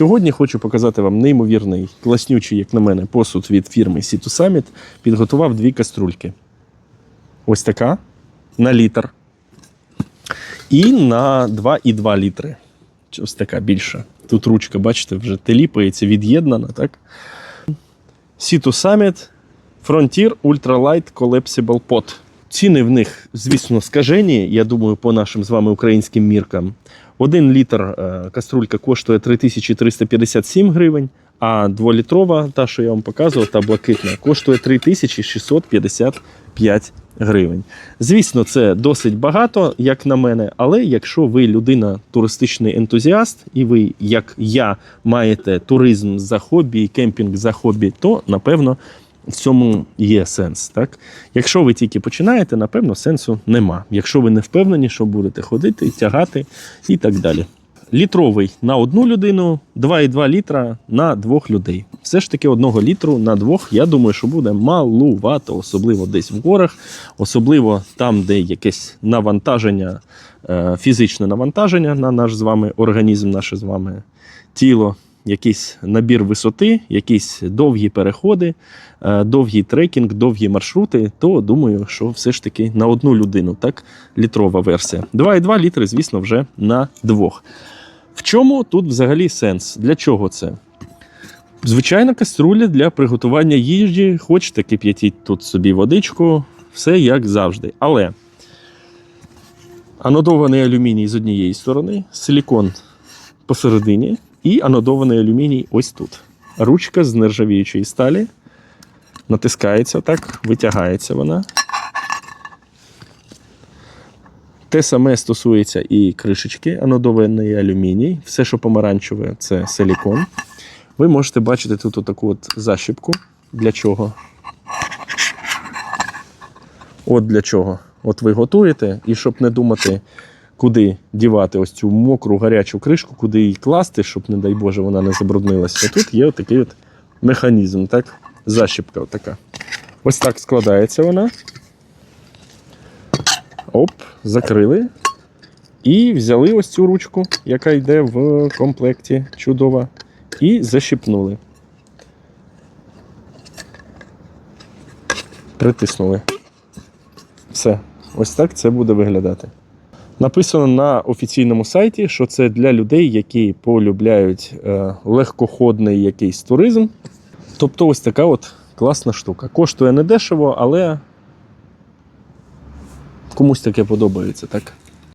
Сьогодні хочу показати вам неймовірний, класнючий, як на мене, посуд від фірми Situ Summit. Підготував дві каструльки. Ось така на літр. І на 2,2 літри. Ось така більша. Тут ручка, бачите, вже теліпається, від'єднана, так? Situ Summit Frontier Ultralight Collapsible Pot. Ціни в них, звісно, скажені, я думаю, по нашим з вами українським міркам. Один літр е, каструлька коштує 3357 гривень, а дволітрова, та, що я вам показував, та блакитна, коштує 3655 гривень. Звісно, це досить багато, як на мене, але якщо ви людина туристичний ентузіаст, і ви, як я, маєте туризм за хобі кемпінг за хобі, то напевно в цьому є сенс. Так? Якщо ви тільки починаєте, напевно, сенсу нема. Якщо ви не впевнені, що будете ходити, тягати і так далі. Літровий на одну людину, 2,2 літра на двох людей. Все ж таки одного літру на двох, я думаю, що буде малувато, особливо десь в горах, особливо там, де якесь навантаження, е, фізичне навантаження на наш з вами організм, наше з вами тіло, якийсь набір висоти, якісь довгі переходи, е, довгий трекінг, довгі маршрути, то думаю, що все ж таки на одну людину, так, літрова версія. 2,2 літри, звісно, вже на двох. В чому тут взагалі сенс? Для чого це? Звичайна каструля для приготування їжі, хочете кип'ятіть тут собі водичку, все як завжди. Але анодований алюміній з однієї сторони, силікон посередині і анодований алюміній ось тут. Ручка з нержавіючої сталі. Натискається так, витягається вона. Те саме стосується і кришечки, анодований алюміній. Все, що помаранчеве, це силікон. Ви можете бачити тут таку от защіпку. Для чого? От для чого. От ви готуєте, і щоб не думати, куди дівати ось цю мокру гарячу кришку, куди її класти, щоб, не дай Боже, вона не забруднилася. Тут є такий от механізм, так? Защіпка така. Ось так складається вона. Оп, закрили. І взяли ось цю ручку, яка йде в комплекті. Чудова. І защіпнули. Притиснули. Все. Ось так це буде виглядати. Написано на офіційному сайті, що це для людей, які полюбляють е, легкоходний якийсь туризм. Тобто ось така от класна штука. Коштує недешево, але комусь таке подобається, так?